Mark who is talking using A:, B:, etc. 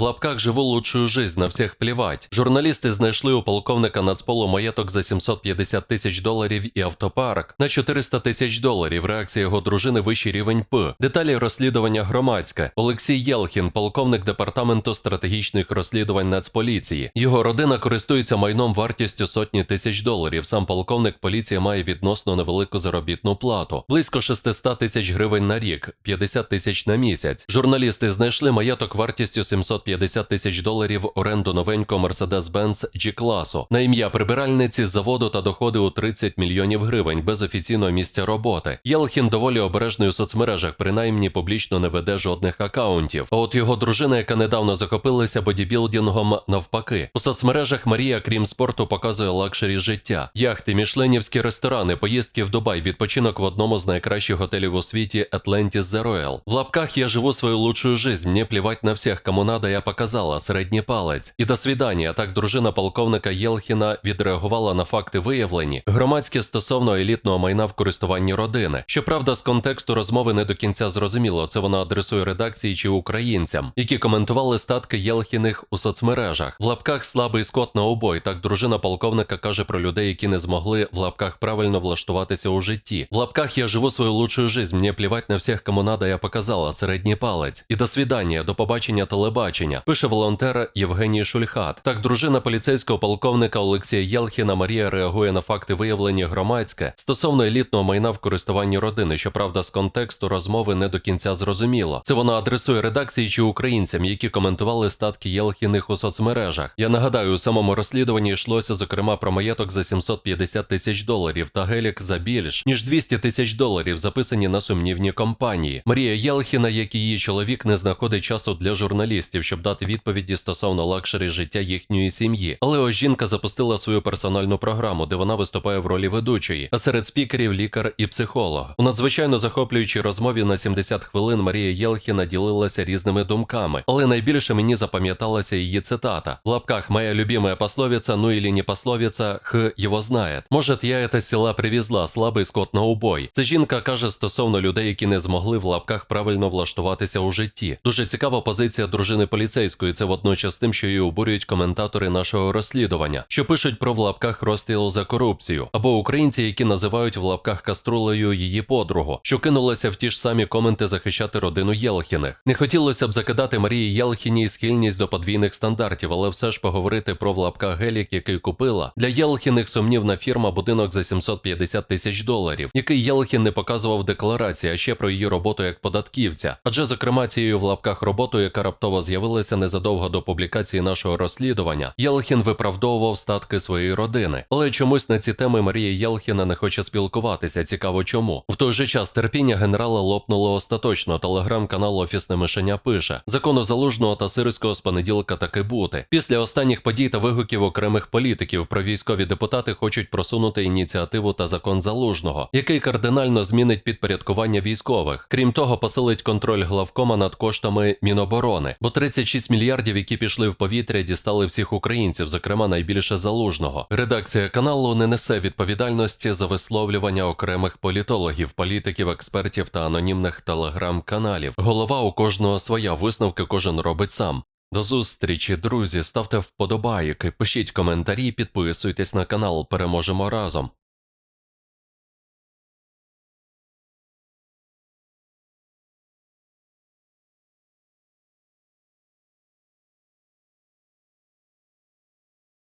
A: В лапках живу лучшую жизнь, на всіх плівать. Журналісти знайшли у полковника Нацполу маєток за 750 тисяч доларів і автопарк на 400 тисяч доларів. Реакція його дружини вищий рівень П. Деталі розслідування громадське. Олексій Єлхін, полковник департаменту стратегічних розслідувань Нацполіції. Його родина користується майном вартістю сотні тисяч доларів. Сам полковник поліції має відносно невелику заробітну плату близько 600 тисяч гривень на рік, 50 тисяч на місяць. Журналісти знайшли маєток вартістю 750 тисяч доларів оренду новенького Mercedes-Benz G-класу на ім'я прибиральниці з заводу та доходи у 30 мільйонів гривень без офіційного місця роботи. Єлхін доволі обережний у соцмережах, принаймні публічно не веде жодних акаунтів. А от його дружина, яка недавно захопилася бодібілдингом, навпаки. У соцмережах Марія, крім спорту, показує лакшері життя, яхти, мішленівські ресторани, поїздки в Дубай, відпочинок в одному з найкращих готелів у світі Atlantis The Royal. В лапках я живу свою лучшую жизнь, мені плівать на всіх, кому надо, я показала середній палець. І до свідання. Так дружина полковника Єлхіна відреагувала на факти виявлені громадські стосовно елітного майна в користуванні родини. Щоправда, з контексту розмови не до кінця зрозуміло, це вона адресує редакції чи українцям, які коментували статки Єлхіних у соцмережах. В лапках слабий скот на обой. Так дружина полковника каже про людей, які не змогли в лапках правильно влаштуватися у житті. В лапках я живу свою лучшую жизнь, мені плівать на всіх, кому надо, я показала середній палець. І до свідання, до побачення телебачення. Пише волонтер Євгеній Шульхат. Так, дружина поліцейського полковника Олексія Єлхіна Марія реагує на факти виявлені громадське стосовно елітного майна в користуванні родини. Щоправда, з контексту розмови не до кінця зрозуміло. Це вона адресує редакції чи українцям, які коментували статки Єлхіних у соцмережах. Я нагадаю, у самому розслідуванні йшлося зокрема про маєток за 750 тисяч доларів та гелік за більш ніж 200 тисяч доларів, записані на сумнівні компанії. Марія Єлхіна, як і її чоловік, не знаходить часу для журналістів, щоб дати відповіді стосовно лакшері життя їхньої сім'ї. Але ось жінка запустила свою персональну програму, де вона виступає в ролі ведучої, а серед спікерів лікар і психолог. У надзвичайно захоплюючій розмові на 70 хвилин Марія Єлхіна ділилася різними думками, але найбільше мені запам'яталася її цитата в лапках «Моя любимая пословица, ну или не пословица, х його знає. Може, я з села привезла, слабий скот на убой. Це жінка каже стосовно людей, які не змогли в лапках правильно влаштуватися у житті. Дуже цікава позиція дружини поліцейської. Це водночас тим, що її обурюють коментатори нашого розслідування, що пишуть про в лапках розстріл за корупцію, або українці, які називають в лапках каструлею її подругу, що кинулася в ті ж самі коменти захищати родину Єлхіних. Не хотілося б закидати Марії Єлхіній схильність до подвійних стандартів, але все ж поговорити про в лапках гелік, який купила для Єлхіних сумнівна фірма будинок за 750 тисяч доларів, який Єлхін не показував декларації, а ще про її роботу як податківця. Адже зокрема цією в лапках роботою, яка раптово з'явилася незадовго до публікації нашого розслідування, Єлхін виправдовував статки своєї родини. Але чомусь на ці теми Марія Єлхіна не хоче спілкуватися. Цікаво, чому в той же час терпіння генерала лопнуло остаточно. Телеграм-канал Офісне мишеня пише: закону залужного та сирського з понеділка таки бути. Після останніх подій та вигуків окремих політиків про військові депутати хочуть просунути ініціативу та закон залужного, який кардинально змінить підпорядкування військових. Крім того, посилить контроль главкома над коштами Міноборони, бо 36 мільярдів, які пішли в повітря, дістали всіх українців, зокрема найбільше залужного. Редакція каналу не несе відповідальності за висловлювання окремих політологів, політиків, експертів та анонімних телеграм-каналів. Голова у кожного своя висновки кожен робить сам. До зустрічі, друзі. Ставте вподобайки, пишіть коментарі, підписуйтесь на канал. Переможемо разом.